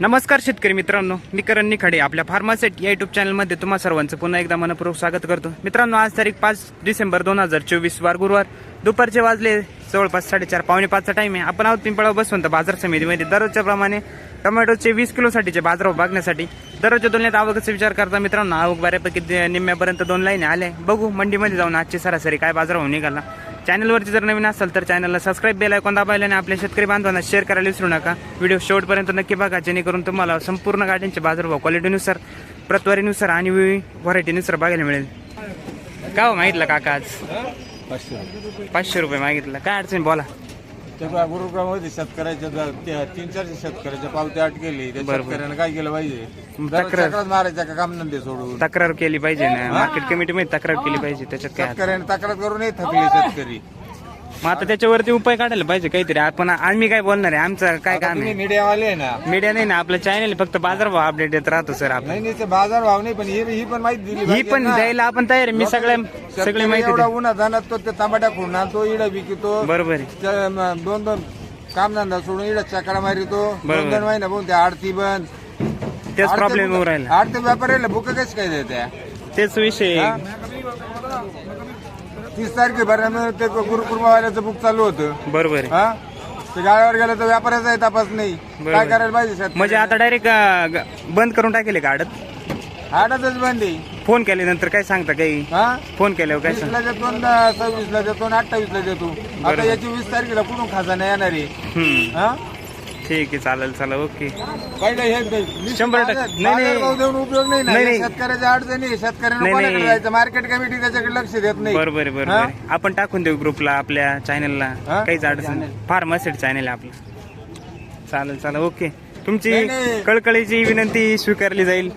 नमस्कार शेतकरी मित्रांनो मी करण निखाडे आपल्या फार्मासेट या युट्यूब चॅनलमध्ये तुम्हा सर्वांचं पुन्हा एकदा मनपूर्वक स्वागत करतो. मित्रांनो आज तारीख पाच डिसेंबर दोन हजार चोवीस वार गुरुवार. दुपारचे वाजले जवळपास साडेचार पावणे पाचचा टाईम आहे. आपण आहोत पिंपळा बसवंत बाजार समितीमध्ये. दररोजच्या प्रमाणे टोमॅटोचे वीस किलोसाठीचे बाजारावर बघण्यासाठी. दररोजच्या तुलनेत आवकाचा विचार करता मित्रांनो आवक बऱ्यापैकी निम्म्यापर्यंत दोन लाईन आले बघू मंडीमध्ये जाऊन आजची सरासरी काय बाजारभाव निघाला. चॅनलवरती जर नवीन असाल तर चॅनलला सबस्क्राईब बेल आयकॉन दाबायला आणि आपल्या शेतकरी बांधवांना शेअर करायला विसरू नका. व्हिडिओ शेवटपर्यंत नक्की बघा जेणेकरून तुम्हाला संपूर्ण गाड्यांचे बाजारभाव क्वालिटीनुसार प्रतवारीनुसार आणि व्हरायटीनुसार बघायला मिळेल. का हो मागितलं काका आज? पाचशे पाचशे रुपये मागितलं. काय अडचण बोला. त्या गुरुग्राममध्ये शेतकऱ्याच्या ज- तीन चारशे शेतकऱ्याच्या पावत्या अट केली त्या बरोबर. शेतकऱ्यानं काय केलं पाहिजे? तक्रार- मारायचा का काम धंदे सोडून? तक्रार केली पाहिजे ना. मार्केट कमिटीमध्ये तक्रार केली पाहिजे. त्याच्यात काय शेतकऱ्याने तक्रार करूनही थकले शेतकरी. मग आता त्याच्यावरती उपाय काढायला पाहिजे काहीतरी. आपण आम्ही काय बोलणार आहे? आमचं काय काम आहे? मीडियावाले आहे ना. मीडिया नाही ना आपलं चॅनल फक्त बाजारभाव अपडेट देत राहतो सर आपण. नाही नाही ते बाजार भाव नाही पण ही ही पण माहिती दिली ही पाहिजे पण ना. द्यायला आपण तयार आहे. मी सगळ्या शेतकरी सगळी माहिती एवढा उन्हा जाणार तो ते तांबाट्या खुडून आणतो इडा विकतो. बरोबर आहे. त्या म- दोन दोन कामधंदा सोडून इडा चकडा मारितो. दोन दोन महिना बघून त्या आरती बंद. तेच प्रॉब्लेम बुक- येऊ राहिला. आरती व्यापाऱ्याला बुक कशी काय देत्या? तेच विषय? तीस तारखेपर्यंत ते गुरुकुर्मावाल्याचं बुक चालू होतं. बरोबर आहे. हा? ते गाड्यावर गेलं तर व्यापाऱ्याचा तपास नाही. बरोबर. काय करायला पाहिजे शेतकरी? म्हणजे आता डायरेक्ट बंद करून टाकेले का आडत? आडतच बंदी फोन केल्यानंतर काय सांगता काही? हा? फोन केल्यावर काय सांग वीसला देतो सव्वीसला देतो अठ्ठावीसला देतो. आता याची वीस तारखेला कुठून खाजाना येणार आहे. हम्म. हा? ठीक आहे चालेल चला ओके पहिले हे शंभर टक्के. बाजार- नाही, नाही. बाजारभाव देऊन उपयोग नाही ना नाही. शेतकऱ्याच्या अडचणी आहे. शेतकऱ्यांना नाही, कोणाकडे नाही. जायचं मार्केट कमिटी त्याच्याकडे लक्ष देत नाही बरोबर आहे बरोबर? आहे आपण टाकून देऊ ग्रुपला आपल्या चॅनलला हा? काहीच अडचण नाही फार्मासिट चॅनल आहे आपलं चालेल चालेल ओके तुमची नाही. कळकळीची विनंती स्वीकारली जाईल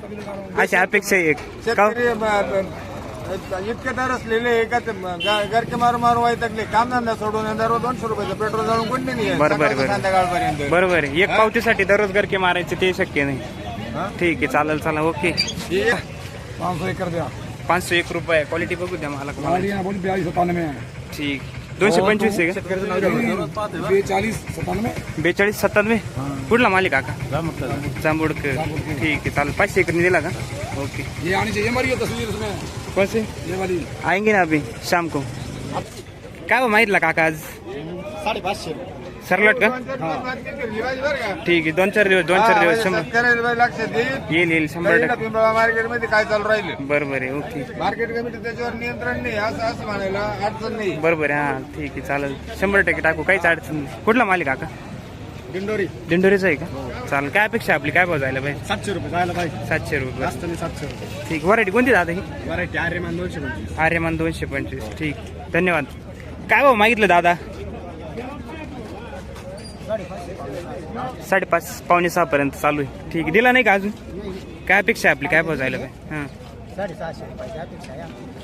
अशी अपेक्षा आहे एक का शेतकरी ब- ब- इतके दर असलेले आहे का ते ग- घरके मारू मारू वैतकले काम धंदा सोडून दररोज दोनशे रुपयाचं पेट्रोल जाळून कोणी नाही बरोबर, सकाळ ते बरोबर. संध्याकाळपर्यंत. बरोबर आहे. एक पावतीसाठी दररोज गरके मारायचे ते शक्य नाही. हा? ठीक आहे चालेल चला ओके. हे पाच सौ एकर द्या. पाचशे एक रुपये क्वालिटी बघू द्या मला. मला. बोल बयालीस सत्तानवे ठीक. दोनशे पंचवीस आहे का? बेचाळीस सत्तानवे कुठला मालिक काका? जांबुडकर ठीक आहे चालेल. पाचशे एकरनी दिला का? ओके. ये आनी चाहिए हमारी ये तस्वीर इसमें कौन से? ये वाली आएंगे ना अभी शाम को। काय हो माहितला काका आज? साडेपाचशे सरलट का? ठीक आहे दोन चार दिवस दोन चार दिवस शंभर। शेतकऱ्याला लक्ष देईल येईल येईल शंभर टक्के। पिंपळा मार्केटमध्ये काय चालू राहिलं? बरोबर आहे ओके. मार्केट कमिटी त्याच्यावर नियंत्रण नाही असं असं म्हणायला अडचण नाही. बरोबर आहे हा ठीक आहे चालेल. शंभर टक्के टाकू काहीच अडचण नाही. कुठला मालिक काका? दिंडोरी. दिंडोरीचा आहे का? चालेल. काय अपेक्षा आपली? काय भाव जायला पाहिजे? सातशे रुपये. जायला पाहिजे. सातशे रुपये. जास्त नाही सातशे रुपये. ठीक. व्हरायटी कोणती दादा ही? व्हरायटी आर्यमान दोनशे पंचवीस. आर्यमान दोनशे पंचवीस. ठीक. धन्यवाद. काय भाव मागितलं दादा? साडेपाच. पावणे सहा पर्यंत चालू आहे. ठीक. दिला नाही का अजून? काय अपेक्षा आहे आपली? काय भाव जायला पाहिजे? हां.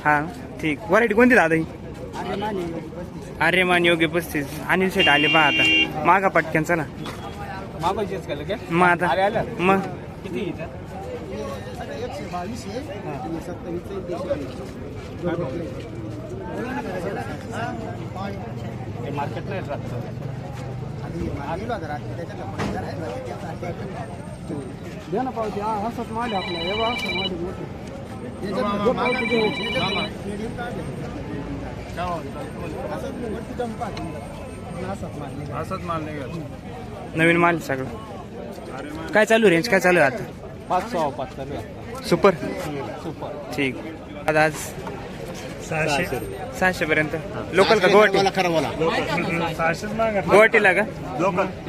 हां. ठीक. व्हरायटी कोणती दादा ही? आर्यमान योग्य पस्तीस अनिल शेठ आले पहा आता. मागा पटक्यान चला. का? लगे मग आता. मग. किती एकशे बावीस आहे मार्केट नाही द्या ना पावती. हा हसत माल आहे आपला. एवढा हसत माल आहे मोठं. असंच माल नवीन माल आहे सगळं. काय चालू रेंज काय चालू आहे आता? पाच सहा पाच चालू आहे सुपर सुपर ठीक. आता आज? सहाशे. पर्यंत. लोकल. का गुवाहाटी गुवाहाटीला का?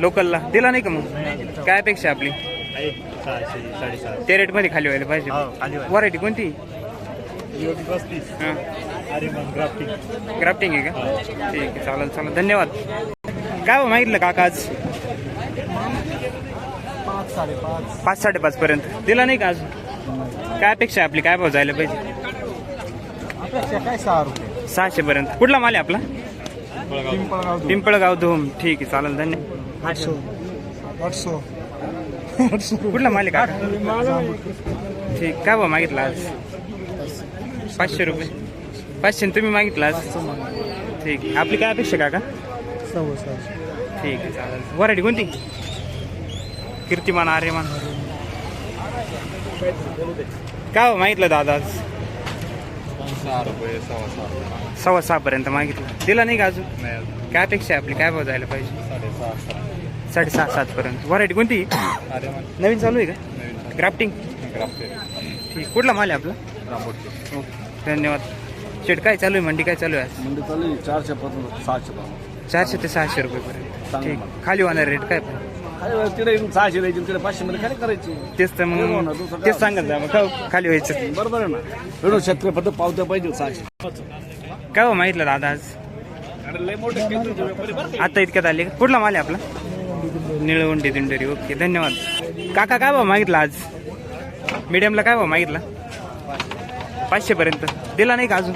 लोकलला दिला नाही का मग? काय अपेक्षा आपली? त्या रेटमध्ये खाली व्हायला पाहिजे. व्हरायटी कोणती? ग्राफ्टिंग आहे का? ठीक आहे चालेल चालेल धन्यवाद. काय हो मागितलं काका आज? पाच साडेपाच. पाच साडेपाच पर्यंत. दिला नाही का अजून? काय अपेक्षा आहे आपली? काय भाव जायला पाहिजे? सहाशे पर्यंत. कुठला माल आहे आपला? पिंपळगाव धूम. ठीक आहे चालेल धन्यवाद आठशे. आठशे. आठशे. कुठला माल आहे काका? ठीक काय भाव मागितला आज? पाचशे रुपये. पाचशे तुम्ही मागितला ठीक आहे. आपली काय अपेक्षा काका? सव्वा सहाशे. ठीक आहे चालेल. वरायटी कोणती? कीर्तिमान आर्यमान. काय हो मागितलं दादा आज? सहा रुपये सव्वा सहा सव्वा सहा पर्यंत मागितलं. दिला नाही का अजून? काय अपेक्षा आहे आपली? काय भाव जायला पाहिजे? साडेसहा साडेसहा सात पर्यंत. व्हरायटी कोणती? अरे नवीन चालू आहे का? नवीन. ग्राफ्टिंग ठीक. कुठला माल आहे आपला? ओके. धन्यवाद. शेट काय चालू आहे? मंडी काय चालू आहे? म्हणजे चालू आहे. चारशे पासून सहाशे पासून. चारशे ते सहाशे रुपयेपर्यंत ठीक. खाली होणार रेट काय पण? तिथे सहाशे द्यायची तिथे पाचशे मध्ये काय करायची. तेच तर मग. तेच सांगत जा मग. खाली व्हायचं. बरोबर आहे ना. एवढं शेतकरी फक्त पावत्या पाहिजे सहाशे. काय हो माहितलं दादा आज? आता इतक्यात आले? कुठला माल आहे आपला? निळवंडी दिंडोरी. ओके धन्यवाद. काका काय भाव मागितला आज? मीडियमला काय भाव मागितला? पाचशे पर्यंत. दिला नाही का अजून?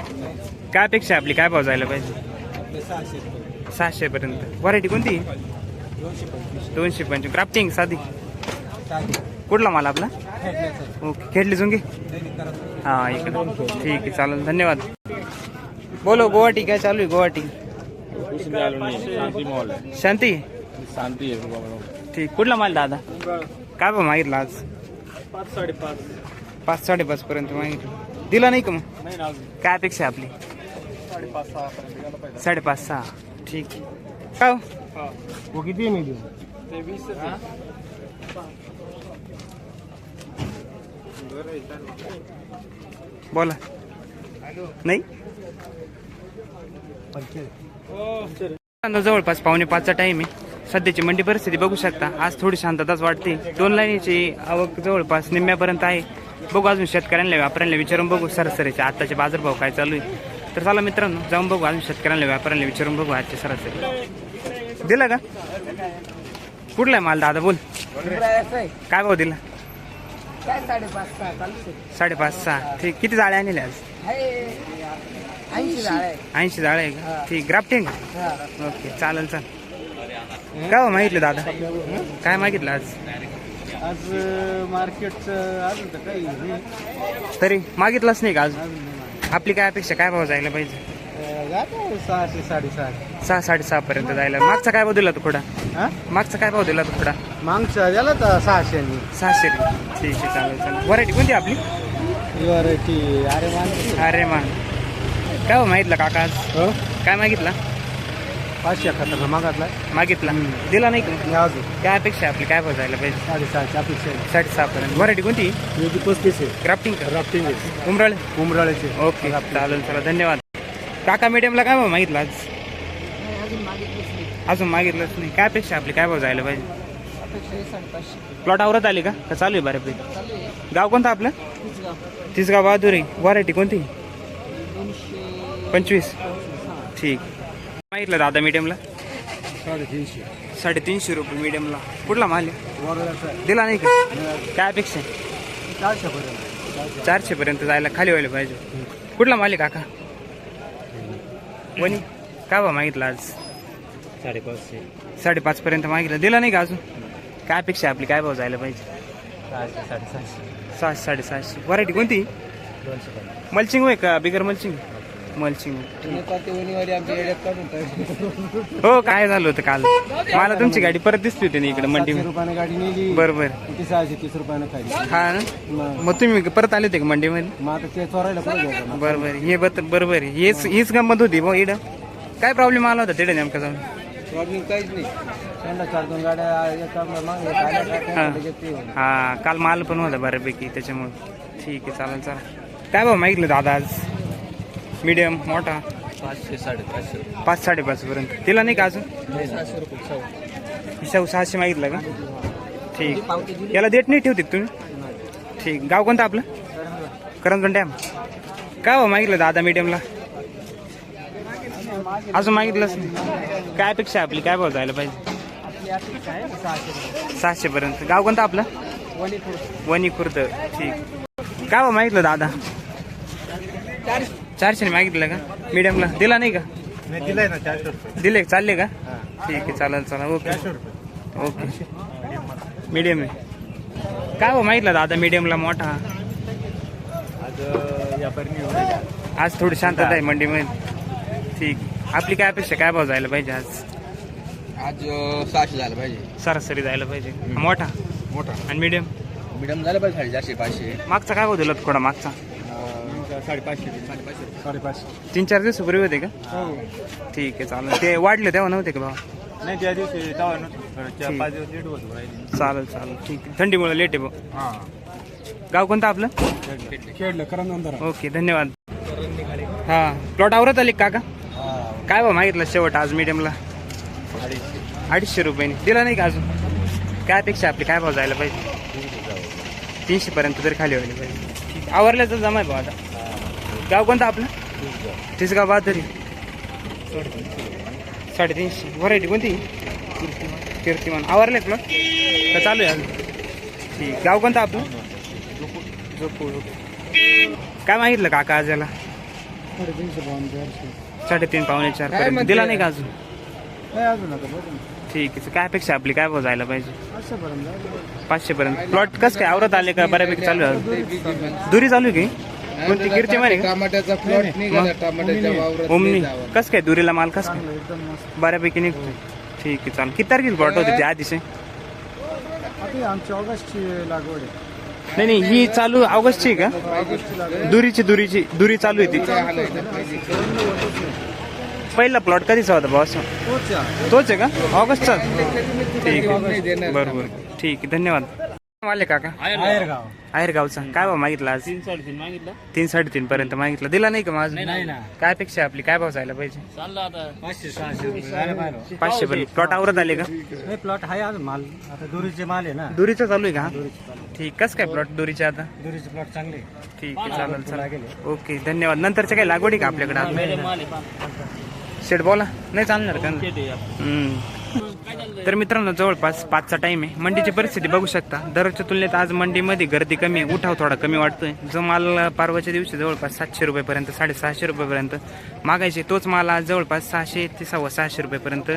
काय अपेक्षा आहे आपली? काय भाव जायला पाहिजे? सहाशे पर्यंत. व्हरायटी कोणती? दोनशे पंचवीस. क्राफ्टिंग साधी. कुठला माल आपला? ओके. खेळली झुंगी? हा इकडं. ठीक आहे चालेल. धन्यवाद. बोलो गुवाहाटी काय चालू आहे? गुवाहाटी. शांती? शांती आहे ठीक. कुठला माल दादा? काय भाव मागितला आज? पाच साडेपाच. पाच साडेपाच पर्यंत मागितलं. दिला नाही का मग? काय अपेक्षा आहे आपली? साडेपाच सहा पर्यंत गेला पाहिजे. साडेपाच सहा. ठीक. काय हो? हो. किती ते वीस बोला. नाही? जवळपास पावणे पाचचा टाइम आहे. सध्याची मंडी परिस्थिती बघू शकता. आज थोडी शांतताच वाटते. दोन लाईनीची आवक जवळपास निम्म्यापर्यंत आहे. बघू अजून शेतकऱ्यांना व्यापाऱ्यांना विचारून बघू. सरासरीचे आताचे बाजारभाव काय चालू आहे. तर चला मित्रांनो जाऊन बघू. अजून शेतकऱ्यांना व्यापाऱ्यांना विचारून बघू आजचे सरासरी. दिलं का? कुठला आहे माल दादा? बोल. काय भाव दिला? साडेपाच सहा ठीक. किती जाळे आणले आज? ऐंशी जाळे आहे. का? ठीक. ग्राफ्टिंग. ओके चालेल चाल काय मागितलं दादा? काय मागितलं आज? आज नाही. तरी मागितलंच नाही का अजून आपली काय अपेक्षा? काय भाव जायला पाहिजे? सहाशे साडेसहा. सहा साडेसहा पर्यंत जायला. मागचा काय भाव दिला तो थोडा हा? मागचा काय भाव दिला तो थोडा मागचा गेला तर सहाशे सहाशे. ठीक आहे चालेल चालेल. व्हरायटी कोणती आपली? व्हरायटी अरे मान अरे मान काय हो मागितलं काका आज? हो? काय मागितला? पाचशे एकाहत्तर मागातला? मागितला दिला नाही का? अजून. काय अपेक्षा आहे आपली? काय जायला पाहिजे? साडेसहाशे अपेक्षा आहे. साडेसहा पर्यंत. व्हरायटी कोणती? योगी पस्तीस आहे. ग्राफ्टिंग का? राफ्टिंग आहे. उमराळे? उमराळ्याचे ओके चालेल चला धन्यवाद. काका मीडियमला काय भाव मागितला आज? अजून मागितलीच नाही. अजून मागितलंच नाही. काय अपेक्षा आपली? काय भाव जायला पाहिजे? प्लॉट आवरत आली का? का चालू आहे बऱ्यापैकी? गाव कोणतं आपलं? तिसगाव. बहादुरी. व्हरायटी कोणती? पंचवीस. ठीक. मागितलं दादा मीडियमला साडेतीनशे. साडेतीनशे रुपये मीडियमला कुठला माल आहे? दिला नाही का? काय अपेक्षा आहे? चारशे पर्यंत जायला खाली व्हायला पाहिजे. कुठला माल आहे काका? वनी काय भाव मागितला आज? साडेपाचशे. साडेपाच पर्यंत मागितलं. दिला नाही का अजून? काय अपेक्षा आहे आपली? काय भाव जायला पाहिजे? सहाशे साडेसहाशे. सहाशे साडेसहाशे. व्हरायटी कोणती? दोनशे मल्चिंग होय का? बिगर मल्चिंग टाकली. हो काय झालं होतं काल? मला तुमची गाडी परत दिसली होती ना इकडे मंडी रुपयाने गाडी नेली. बरोबर. किती? सहाशे तीस रुपयाने खाली. हा ना? मग. तुम्ही परत आले होते का मंडीमध्ये? मग आता ते चोरायला कुठे घ्यायचं मग? बरोबर हे बत बरोबर. हेच हीच गंमत होती भाऊ इकडं काय प्रॉब्लेम आला होता तिकडे नेमका जाऊन? प्रॉब्लेम काहीच नाही. हा. हा काल माल पण होता बऱ्यापैकी त्याच्यामुळे. ठीक आहे चालेल चालेल. काय भाऊ मागितलं दादा आज? मीडियम मोठा? पाचशे साडेपाचशे पाच साडेपाच पर्यंत. तिला नाही का अजून. हिसाब सहाशे मागितलं का? ठीक. याला डेट नाही ठेवते तुम्ही? ठीक. गाव कोणतं आपलं? करंजन डॅम. काय भाऊ मागितलं दादा मीडियमला अजून मागितलंच नाही. काय अपेक्षा आहे आपली? काय भाव जायला पाहिजे? आपली अपेक्षा आहे सहाशे रुपये. सहाशे पर्यंत. गाव कोणतं आपलं? वणी खुर्द ठीक. काय भाव मागितलं दादा? चारशे मागितलं का? मीडियमला दिला नाही का? दिलाय ना चारशे रुपये. दिले? चालले का? ठीक आहे चालेल चला ओके ओके मीडियम आहे. काय भाव मागितलं दादा मीडियमला मोठा? आज आज थोडी शांतता आहे मंडीमध्ये. ठीक आपली काय अपेक्षा काय भाव जायला पाहिजे आज? आज सहाशे झालं पाहिजे. सरासरी जायला पाहिजे. मोठा? मोठा. आणि मीडियम मीडियम झालं पाहिजे साडेचारशे पाचशे. मागचा काय भाव दिला थोडा मागचा? साडेपाचशे साडेपाचशे साडेपाचशे. तीन चार दिवसापूर्वी होते का? हो. ठीक आहे चालेल. ते वाढले तेव्हा नव्हते का भाव? नाही त्या दिवशी नव्हतं. ठीक. पाच दिवस लेट होतो राहिली. चालेल चालेल. ठीक आहे. थंडीमुळे लेट आहे भाऊ हां. गाव कोणतं आपलं? खेळलं ओके धन्यवाद. हा प्लॉट आवरत आले का काका? काय भाव मागितलं शेवट आज मीडियमला अडीचशे रुपयाने. दिला नाही का अजून? काय अपेक्षा आपली? काय भाव जायला पाहिजे? तीनशे पर्यंत तरी खाली व्हायला पाहिजे. आवरल्याचं जमा आहे भाऊ आता. गाव कोणतं आपलं? तिसगाव बहादरी साडेतीनशे. व्हरायटी कोणती? कीर्तिमान. आवरले प्लॉट का चालू आहे ठीक. गाव कोणतं आपलं? झोपू काय मागितलं काका आज याला? साडेतीन पावणे चार? दिला नाही का अजून? ठीक आहे. काय अपेक्षा आपली? काय जायला पाहिजे? पाचशे पर्यंत प्लॉट कसं काय? आवरत आले का? बऱ्यापैकी चालू आहे? दुरी चालू आहे की? कोणती कीर्ती मारे का टमाट्याचा प्लॉट निघाला टमाट्याच्या वावरात ओमनी. कसं काय दुरीला माल कसं काय चांगलं एकदम मस्त बऱ्यापैकी निघतो ठीक आहे चालेल किती तारखेला प्लॉट होते ते आधीचे आता ही आमची ऑगस्टची लागवड आहे नाही नाही ही चालू ऑगस्टची आहे का दुरीची दुरीची दुरी चालू आहे ती. पहिला प्लॉट कधीचा होता बॉस तोच आहे. का ऑगस्टचा ठीक आहे देणार. बरोबर ठीक आहे धन्यवाद आले काका आहेरगाव आहेर गावचा काय भाव मागितला आज? तीन साडेतीन मागितलं. तीन साडेतीन पर्यंत मागितलं. दिला नाही का माझ नाही ना काय अपेक्षा आहे आपली? काय भाव जायला पाहिजे? चाललं आता. पाचशे पर्यंत प्लॉट आवरत आले का? नाही प्लॉट आहे अजून माल. आता दोरीचे माल आहे ना. दुरीचा चालू आहे का? चालू ठीक. कस काय प्लॉट दुरीचे आता? दोरीचे प्लॉट चांगले ठीक आहे चालेल चालेल. ओके धन्यवाद. नंतरच्या काही लागवडी का आपल्याकडे शेट बोला. नाही चालणार का. तर मित्रांनो जवळपास पाचचा टाइम आहे. मंडीची परिस्थिती बघू शकता. दररोजच्या तुलनेत आज मंडीमध्ये गर्दी कमी आहे. उठाव थोडा कमी वाटतोय. जो माल पार्वाच्या दिवशी जवळपास सातशे रुपयेपर्यंत साडेसहाशे रुपयेपर्यंत मागायचे तोच माल आज जवळपास सहाशे ते सव्वा सहाशे रुपयेपर्यंत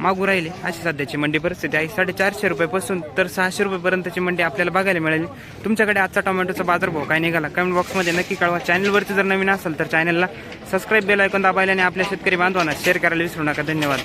मागू राहिले. अशी सध्याची मंडी परिस्थिती आहे. साडेचारशे रुपयापासून तर सहाशे रुपयेपर्यंतची मंडी आपल्याला बघायला मिळाली. तुमच्याकडे आजचा टोमॅटोचा बाजारभाव काय निघाला? कमेंट बॉक्समध्ये नक्की कळवा. चॅनलवरती जर नवीन असेल तर चॅनलला सबस्क्राईब बेल ऐकून दाबायला आणि आपल्या शेतकरी बांधवांना शेअर करायला विसरू नका. धन्यवाद.